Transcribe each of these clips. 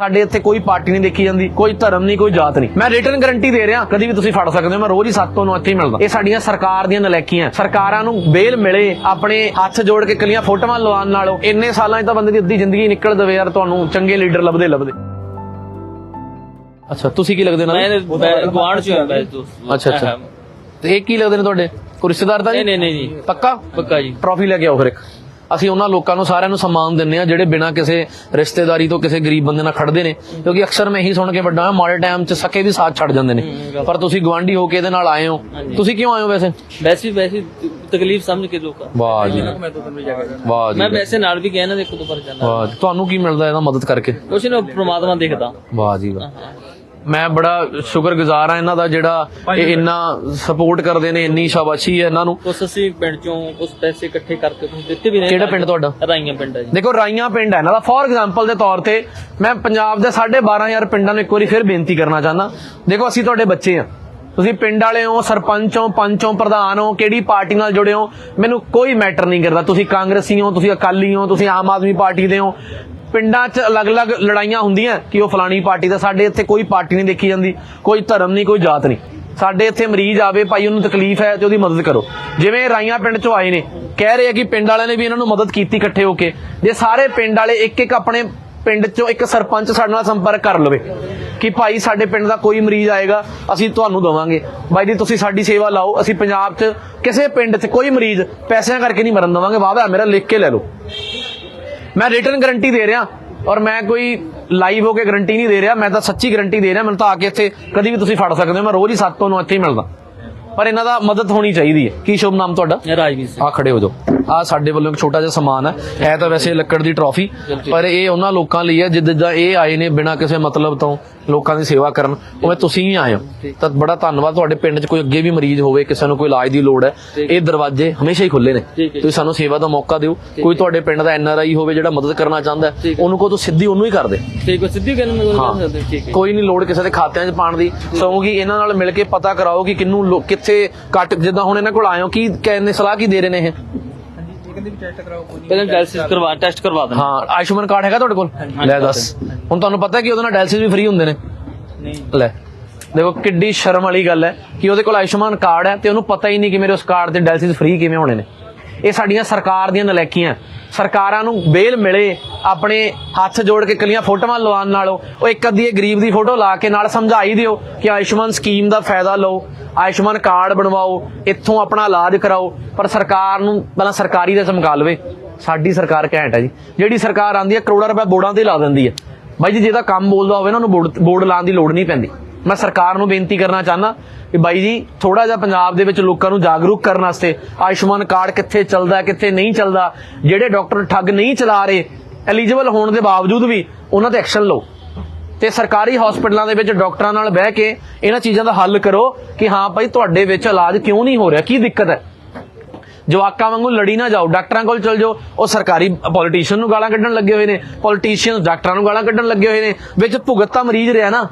ਸਾਡੇ ਇੱਥੇ ਕੋਈ ਪਾਰਟੀ ਨਹੀਂ ਦੇਖੀ ਜਾਂਦੀ ਕੋਈ ਧਰਮ ਨਹੀਂ ਕੋਈ ਜਾਤ ਨਹੀਂ। ਮੈਂ ਰਿਟਰਨ ਗਾਰੰਟੀ ਦੇ ਰਿਹਾ ਕਦੀ ਵੀ ਤੁਸੀਂ ਫੜ ਸਕਦੇ ਹੋ ਮੈਂ ਰੋਜ਼ ਹੀ ਸੱਤ ਨੂੰ ਇੱਥੇ ਹੀ ਮਿਲਦਾ। ਇਹ ਸਾਡੀਆਂ ਸਰਕਾਰ ਦੀਆਂ ਨਲੈਕੀਆਂ ਸਰਕਾਰਾਂ ਨੂੰ ਬੇਲ ਮਿਲੇ ਆਪਣੇ ਹੱਥ ਜੋੜ ਕੇ ਕੱਲੀਆਂ ਫੋਟੋਆਂ ਲਵਾਉਣ ਨਾਲੋਂ ਇੰਨੇ ਸਾਲਾਂ 'ਚ ਤਾਂ ਬੰਦੇ ਦੀ ਅੱਧੀ ਜ਼ਿੰਦਗੀ ਨਿਕਲ ਦਵੇ ਯਾਰ ਤੁਹਾਨੂੰ ਚੰਗੇ ਲੀਡਰ ਲੱਭਦੇ ਲੱਭਦੇ। ਅੱਛਾ ਤੁਸੀਂ ਕੀ ਲੱਗਦੇ ਮੈਂ ਨਾਲ ਗਵਾਂਡ ਚ ਹਾਂ ਬੈਸ ਦੋਸਤ ਅੱਛਾ ਅੱਛਾ। ਤੇ ਇਹ ਕੀ ਲੱਗਦੇ ਨੇ ਤੁਹਾਡੇ? ਕੋਈ ਰਿਸ਼ਤੇਦਾਰ ਤਾਂ ਨਹੀਂ ਨਹੀਂ ਨਹੀਂ ਪੱਕਾ? ਪੱਕਾ ਜੀ। ਟਰੋਫੀ ਲੈ ਕੇ ਆਓ ਫਿਰ ਇੱਕ। ਅਸੀਂ ਉਹਨਾਂ ਲੋਕਾਂ ਨੂੰ ਸਾਰਿਆਂ ਨੂੰ ਸਨਮਾਨ ਦਿੰਨੇ ਆ ਜਿਹੜੇ ਬਿਨਾਂ ਕਿਸੇ ਰਿਸ਼ਤੇਦਾਰੀ ਤੋਂ ਕਿਸੇ ਗਰੀਬ ਬੰਦੇ ਨਾਲ ਖੜਦੇ ਨੇ ਕਿਉਂਕਿ ਅਕਸਰ ਮੈਂ ਇਹੀ ਸੁਣ ਕੇ ਵੱਡਾ ਹਾਂ ਮਾੜੇ ਟਾਈਮ 'ਚ ਸਕੇ ਵੀ ਸਾਥ ਛੱਡ ਜਾਂਦੇ ਨੇ। ਪਰ ਤੁਸੀਂ ਗਵਾਂਢੀ ਹੋ ਕੇ ਇਹਦੇ ਨਾਲ ਆਏ ਹੋ। ਤੁਸੀਂ ਕਿਉਂ ਆਏ ਹੋ ਵੈਸੇ? ਵੈਸੇ ਵੈਸੇ ਤਕਲੀਫ ਸਮਝ ਕੇ ਲੋਕਾਂ ਵਾਹ ਜੀ। ਵਾਹ ਜੀ। ਮੈਂ ਵੈਸੇ ਨਾਲ ਵੀ ਗਿਆ ਨਾ ਦੇਖੋ ਤੋਂ ਪਰ ਜਾਂਦਾ ਵਾਹ। ਤੁਹਾਨੂੰ ਕੀ ਮਿਲਦਾ ਇਹਦਾ ਮਦਦ ਕਰਕੇ? ਕੁਛ ਨਾ ਪ੍ਰਮਾਤਮਾ ਦੇਖਦਾ। ਵਾਹ ਜੀ ਵਾਹ। ਮੈਂ ਬੜਾ ਸ਼ੁਕਰਗੁਜ਼ਾਰ ਹਾਂ ਇਹਨਾਂ ਦਾ ਜਿਹੜਾ ਇਹ ਇੰਨਾ ਸਪੋਰਟ ਕਰਦੇ ਨੇ ਇੰਨੀ ਸ਼ਾਬਾਸ਼ੀ ਹੈ ਇਹਨਾਂ ਨੂੰ। ਕੁਛ ਅਸੀਂ ਪਿੰਡ ਚੋਂ ਕੁਛ ਪੈਸੇ ਇਕੱਠੇ ਕਰਕੇ ਤੁਸੀਂ ਦਿੱਤੇ ਵੀ ਨੇ। ਕਿਹੜਾ ਪਿੰਡ ਤੁਹਾਡਾ? ਰਾਈਆਂ ਪਿੰਡ ਹੈ ਜੀ। ਦੇਖੋ ਰਾਈਆਂ ਪਿੰਡ ਹੈ ਇਹਨਾਂ ਦਾ। ਫੋਰ ਐਗਜ਼ਾਮਪਲ ਦੇ ਤੌਰ ਤੇ ਮੈਂ ਪੰਜਾਬ ਦੇ 12500 ਪਿੰਡਾਂ ਨੂੰ ਇੱਕ ਵਾਰੀ ਫਿਰ ਬੇਨਤੀ ਕਰਨਾ ਚਾਹੁੰਦਾ। ਦੇਖੋ ਅਸੀਂ ਤੁਹਾਡੇ ਬੱਚੇ ਆ ਤੁਸੀਂ ਪਿੰਡ ਵਾਲੇ ਹੋ ਸਰਪੰਚ ਹੋ ਪੰਚ ਹੋ ਪ੍ਰਧਾਨ ਹੋ ਕਿਹੜੀ ਪਾਰਟੀ ਨਾਲ ਜੁੜੇ ਹੋ ਮੈਨੂੰ ਕੋਈ ਮੈਟਰ ਨਹੀਂ ਕਰਦਾ। ਤੁਸੀਂ ਕਾਂਗਰਸੀ ਹੋ ਤੁਸੀਂ ਅਕਾਲੀ ਹੋ ਤੁਸੀਂ ਆਮ ਆਦਮੀ ਪਾਰਟੀ ਦੇ ਹੋ। ਪਿੰਡਾਂ 'ਚ ਅਲੱਗ-ਅਲੱਗ ਲੜਾਈਆਂ ਹੁੰਦੀਆਂ ਕਿ ਉਹ ਫਲਾਣੀ ਪਾਰਟੀ ਦਾ, ਸਾਡੇ ਇੱਥੇ ਕੋਈ ਪਾਰਟੀ ਨਹੀਂ ਦੇਖੀ ਜਾਂਦੀ, ਕੋਈ ਧਰਮ ਨਹੀਂ, ਕੋਈ ਜਾਤ ਨਹੀਂ। ਸਾਡੇ ਇੱਥੇ ਮਰੀਜ਼ ਆਵੇ, ਭਾਈ ਉਹਨੂੰ ਤਕਲੀਫ ਹੈ ਤੇ ਉਹਦੀ ਮਦਦ ਕਰੋ। ਜਿਵੇਂ ਰਾਈਆਂ ਪਿੰਡ ਚੋਂ ਆਏ ਨੇ, ਕਹਿ ਰਹੇ ਆ ਕਿ ਪਿੰਡ ਵਾਲਿਆਂ ਨੇ ਵੀ ਇਹਨਾਂ ਨੂੰ ਮਦਦ ਕੀਤੀ ਇਕੱਠੇ ਹੋ ਕੇ। ਜੇ ਸਾਰੇ ਪਿੰਡ ਵਾਲੇ ਇੱਕ ਇੱਕ ਆਪਣੇ ਪਿੰਡ ਚੋਂ ਇੱਕ ਸਰਪੰਚ ਸਾਡੇ ਨਾਲ ਸੰਪਰਕ ਕਰ ਲਵੇ ਕਿ ਭਾਈ ਸਾਡੇ ਪਿੰਡ ਦਾ ਕੋਈ ਮਰੀਜ਼ ਆਏਗਾ, ਅਸੀਂ ਤੁਹਾਨੂੰ ਦਵਾਂਗੇ। ਬਾਈ ਜੀ, ਤੁਸੀਂ ਸਾਡੀ ਸੇਵਾ ਲਾਓ, ਅਸੀਂ ਪੰਜਾਬ 'ਚ ਕਿਸੇ ਪਿੰਡ 'ਚ ਕੋਈ ਮਰੀਜ਼ ਪੈਸਿਆਂ ਕਰਕੇ ਨਹੀਂ ਮਰਨ ਦਵਾਂਗੇ। ਵਾਅਦਾ ਮੇਰਾ ਲਿਖ ਕੇ ਲੈ ਲਓ। ਮੈਂ ਰਿਟਰਨ ਗਾਰੰਟੀ ਦੇ ਰਿਹਾ ਔਰ ਮੈਂ ਕੋਈ ਲਾਈਵ ਹੋ ਕੇ ਗਾਰੰਟੀ ਨਹੀਂ ਦੇ ਰਿਹਾ ਮੈਂ ਤਾਂ ਸੱਚੀ ਗਾਰੰਟੀ ਦੇ ਰਿਹਾ ਮੈਨੂੰ ਤਾਂ ਆ ਕੇ ਇੱਥੇ ਕਦੀ ਵੀ ਤੁਸੀਂ ਫੜ ਸਕਦੇ ਹੋ ਮੈਂ ਰੋਜ਼ ਹੀ ਸੱਤ ਤੋਂ ਨੂੰ ਇੱਥੇ ਹੀ ਮਿਲਦਾ। ਪਰ ਇਹਨਾਂ ਦਾ ਮਦਦ ਹੋਣੀ ਚਾਹੀਦੀ ਹੈ। ਕੀ ਸ਼ੁਭ ਨਾਮ ਤੁਹਾਡਾ? ਰਾਜਵੀਰ ਸਿੰਘ। ਆ ਖੜੇ ਹੋ ਜਾਓ। ਆ ਸਾਡੇ ਵੱਲੋਂ ਇੱਕ ਛੋਟਾ ਜਿਹਾ ਸਮਾਨ ਹੈ। ਹੈ ਤਾਂ ਵੈਸੇ ਲੱਕੜ ਦੀ ਟਰੋਫੀ ਪਰ ਇਹ ਉਹਨਾਂ ਲੋਕਾਂ ਲਈ ਹੈ ਜਿੱਦਾਂ ਇਹ ਆਏ ਨੇ ਬਿਨਾਂ ਕਿਸੇ ਮਤਲਬ ਤੋਂ। ਲੋਕਾਂ ਦੀ ਸੇਵਾ ਕਰਨ। ਉਵੇਂ ਤੁਸੀਂ ਹੀ ਆਏ ਹੋ। ਤਾਂ ਬੜਾ ਧੰਨਵਾਦ। ਤੁਹਾਡੇ ਪਿੰਡ 'ਚ ਕੋਈ ਅੱਗੇ ਵੀ ਮਰੀਜ਼ ਹੋਵੇ ਕਿਸੇ ਨੂੰ ਕੋਈ ਇਲਾਜ ਦੀ ਲੋੜ ਹੈ ਇਹ ਦਰਵਾਜ਼ੇ ਹਮੇਸ਼ਾ ਹੀ ਖੁੱਲੇ ਨੇ। ਤੁਸੀਂ ਸਾਨੂੰ ਸੇਵਾ ਦਾ ਮੌਕਾ ਦਿਓ। ਕੋਈ ਤੁਹਾਡੇ ਪਿੰਡ ਦਾ ਐਨਆਰਆਈ ਹੋਵੇ ਜਿਹੜਾ ਮਦਦ ਕਰਨਾ ਚਾਹੁੰਦਾ। ਉਹਨੂੰ ਕੋ ਤੂੰ ਸਿੱਧੀ ਉਹਨੂੰ ਹੀ ਕਰ ਦੇ। ਠੀਕ ਹੈ ਸਿੱਧੀ ਗੱਲ ਮੈਂ ਗੱਲ ਕਰ ਸਕਦੇ ਠੀਕ ਹੈ ਕੋਈ ਨਹੀਂ ਲੋੜ ਕਿਸੇ ਦੇ ਖਾਤਿਆਂ 'ਚ ਪਾਣ ਦੀ। ਸਗੋਂ ਕਿ ਇਹਨਾਂ ਨਾਲ ਮਿਲ ਕੇ ਪਤਾ ਕਰਾਓ ਕਿ ਕਿੰਨੂੰ ਕਿੱਥੇ ਕੱਟ ਜਿੱਦਾਂ ਹੁਣ ਇਹਨਾਂ ਕੋਲ ਹੋ ਕੀ ਕਹਿੰਦੇ ਸਲਾਹ ਕੀ ਦੇ ਰਹੇ ਨੇ ਇਹ? ਪਹਿਲਾਂ ਡਾਇਲਿਸਿਸ ਕਰਵਾ ਟੈਸਟ ਕਰਵਾ ਦੇਣਾ। ਹਾਂ ਆਯੁਸ਼ਮਾਨ ਕਾਰਡ ਹੈਗਾ ਤੁਹਾਡੇ ਕੋਲ? ਲੈ ਦੱਸ। ਹੁਣ ਤੁਹਾਨੂੰ ਪਤਾ ਕਿ ਉਹਦੇ ਨਾਲ ਡਾਇਲਿਸਿਸ ਵੀ ਫ੍ਰੀ ਹੁੰਦੇ ਨੇ। ਨਹੀਂ। ਲੈ ਦੇਖੋ ਕਿੱਡੀ ਸ਼ਰਮ ਵਾਲੀ ਗੱਲ ਹੈ ਕਿ ਉਹਦੇ ਕੋਲ ਆਯੁਸ਼ਮਾਨ ਕਾਰਡ ਹੈ ਤੇ ਉਹਨੂੰ ਪਤਾ ਹੀ ਨਹੀਂ ਕਿ ਮੇਰੇ ਉਸ ਕਾਰਡ ਤੇ ਡਾਇਲਿਸਿਸ ਫ੍ਰੀ ਕਿਵੇਂ ਹੋਣੇ ਨੇ। ਇਹ ਸਾਡੀਆਂ ਸਰਕਾਰ ਦੀਆਂ ਨਲੈਕੀਆਂ। ਸਰਕਾਰਾਂ ਨੂੰ ਬੇਲ ਮਿਲੇ, ਆਪਣੇ ਹੱਥ ਜੋੜ ਕੇ ਕੱਲੀਆਂ ਫੋਟੋਆਂ ਲਵਾਉਣ ਨਾਲੋਂ, ਉਹ ਇੱਕ ਅੱਧੀ ਗਰੀਬ ਦੀ ਫੋਟੋ ਲਾ ਕੇ ਨਾਲ ਸਮਝਾਈ ਦਿਓ ਕਿ ਆਯੁਸ਼ਮਾਨ ਸਕੀਮ ਦਾ ਫਾਇਦਾ ਲਓ, ਆਯੁਸ਼ਮਾਨ ਕਾਰਡ ਬਣਵਾਓ, ਇੱਥੋਂ ਆਪਣਾ ਇਲਾਜ ਕਰਾਓ, ਪਰ ਸਰਕਾਰ ਨੂੰ ਪਹਿਲਾਂ ਸਰਕਾਰੀ ਦਾ ਚਮਕਾ ਲਵੇ। ਸਾਡੀ ਸਰਕਾਰ ਘੈਂਟ ਹੈ ਜੀ। ਜਿਹੜੀ ਸਰਕਾਰ ਆਂਦੀ ਹੈ ਕਰੋੜਾਂ ਰੁਪਏ ਬੋਰਡਾਂ ਤੇ ਲਾ ਦਿੰਦੀ ਹੈ। ਬਾਈ ਜੀ ਜਿਹਦਾ ਕੰਮ ਬੋਲਦਾ ਹੋਵੇ ਨਾ ਉਹਨੂੰ ਬੋਰਡ ਬੋਰਡ ਲਾਉਣ ਦੀ ਲੋੜ ਨਹੀਂ ਪੈਂਦੀ। ਮੈਂ ਸਰਕਾਰ ਨੂੰ ਬੇਨਤੀ ਕਰਨਾ ਚਾਹੁੰਦਾ ਕਿ ਬਾਈ ਜੀ ਥੋੜਾ ਜਿਹਾ ਪੰਜਾਬ ਦੇ ਵਿੱਚ ਲੋਕਾਂ ਨੂੰ ਜਾਗਰੂਕ ਕਰਨ ਵਾਸਤੇ ਆਯੁਸ਼ਮਾਨ ਕਾਰਡ ਕਿੱਥੇ ਚੱਲਦਾ, ਕਿੱਥੇ ਨਹੀਂ ਚੱਲਦਾ, ਜਿਹੜੇ ਡਾਕਟਰ ਠੱਗ ਨਹੀਂ ਚਲਾ ਰਹੇ ਐਲੀਜੀਬਲ ਹੋਣ ਦੇ ਬਾਵਜੂਦ ਵੀ ਉਹਨਾਂ ਤੇ ਐਕਸ਼ਨ ਲਓ। ਤੇ ਸਰਕਾਰੀ ਹਸਪੀਟਲਾਂ ਦੇ ਵਿੱਚ ਡਾਕਟਰਾਂ ਨਾਲ ਬਹਿ ਕੇ ਇਹਨਾਂ ਚੀਜ਼ਾਂ ਦਾ ਹੱਲ ਕਰੋ ਕਿ ਹਾਂ ਭਾਈ, ਤੁਹਾਡੇ ਵਿੱਚ ਇਲਾਜ ਕਿਉਂ ਨਹੀਂ ਹੋ ਰਿਹਾ? ਕੀ ਦਿੱਕਤ ਹੈ? ਜਵਾਕਾਂ ਵਾਂਗੂ ਲੜੀ ਨਾ ਜਾਓ। ਡਾਕਟਰਾਂ ਕੋਲ ਚਲ ਜਾਓ। ਉਹ ਸਰਕਾਰੀ ਪੋਲੀਟੀਸ਼ੀਅਨ ਨੂੰ ਗਾਲਾਂ ਕੱਢਣ ਲੱਗੇ ਹੋਏ ਨੇ। ਪੋਲੀਟੀਸ਼ੀਅਨ ਡਾਕਟਰਾਂ ਨੂੰ ਗਾਲਾਂ ਕੱਢਣ ਲੱਗੇ ਹੋਏ ਨੇ। ਵਿੱਚ ਭੁਗਤ ਤਾਂ ਮਰੀਜ਼ ਰਿਹਾ ਨਾ।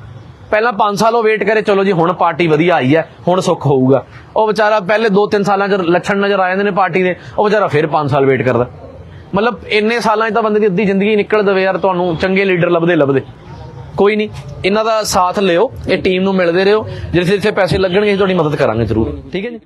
ਪਹਿਲਾਂ 5 ਸਾਲ ਉਹ ਵੇਟ ਕਰੇ, ਚਲੋ ਜੀ, ਹੁਣ ਪਾਰਟੀ ਵਧੀਆ ਆਈ ਹੈ, ਹੁਣ ਸੁੱਖ ਹੋਊਗਾ। ਉਹ ਵਿਚਾਰਾ ਪਹਿਲੇ 2-3 ਸਾਲਾਂ 'ਚ ਲੱਛਣ ਨਜ਼ਰ ਆ ਜਾਂਦੇ ਨੇ ਪਾਰਟੀ ਦੇ, ਉਹ ਵਿਚਾਰਾ ਫਿਰ 5 ਸਾਲ ਵੇਟ ਕਰਦਾ। ਮਤਲਬ ਇੰਨੇ ਸਾਲਾਂ 'ਚ ਤਾਂ ਬੰਦੇ ਦੀ ਅੱਧੀ ਜ਼ਿੰਦਗੀ ਨਿਕਲ ਦਵੇ ਯਾਰ, ਤੁਹਾਨੂੰ ਚੰਗੇ ਲੀਡਰ ਲੱਭਦੇ ਲੱਭਦੇ। ਕੋਈ ਨਹੀਂ, ਇਹਨਾਂ ਦਾ ਸਾਥ ਲਿਓ, ਇਹ ਟੀਮ ਨੂੰ ਮਿਲਦੇ ਰਹੋ ਜਿੱਥੇ ਜਿੱਥੇ ਪੈਸੇ ਲੱਗਣਗੇ ਅਸੀਂ ਤੁਹਾਡੀ ਮਦਦ ਕਰਾਂਗੇ ਜ਼ਰੂਰ। ਠੀਕ ਹੈ ਜੀ?